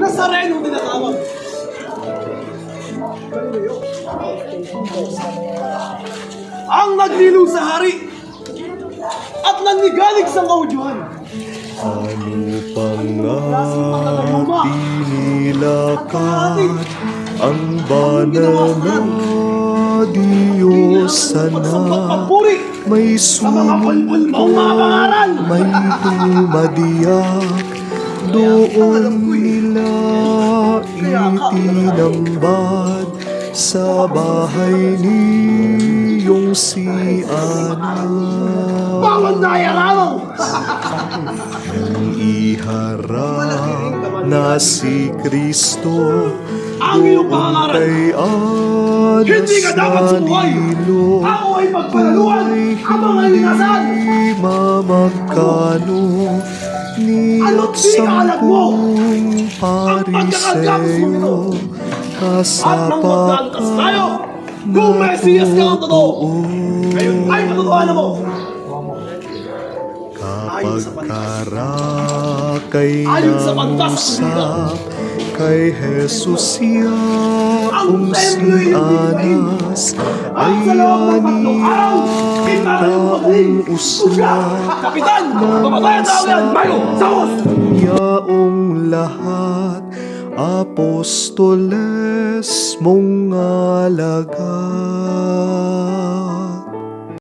Nazareno tinatawag. Ang nagliliw sa hari at nangigalig sa kaudyuhan. Ano pang pinilakad ang banal Sapat sana may pangaral. may tumadiyak doon nila itinambad sa bahay niyong si Ana. Bawat nayaraw! Iharap na si Kristo Ang iyong pangalan. Hindi ka dapat sumuhay. Ako ay pagpalaluan ang mga linasan. Di mamagkano ni Ano't pinakalat mo? sampung pagkakagapos mo nito. At nang magkalkas tayo, kung Mesiyas ka ang totoo, ngayon ay matotohanan mo. Kapag karakay ng usap kay Jesus yaong Ang si Anas ay sa loob ng tatlong araw, anita itarang ang magaling. usap Kapitan, mamatay ang tao yan! Bayo, samos! yaong lahat apostoles mong alagad.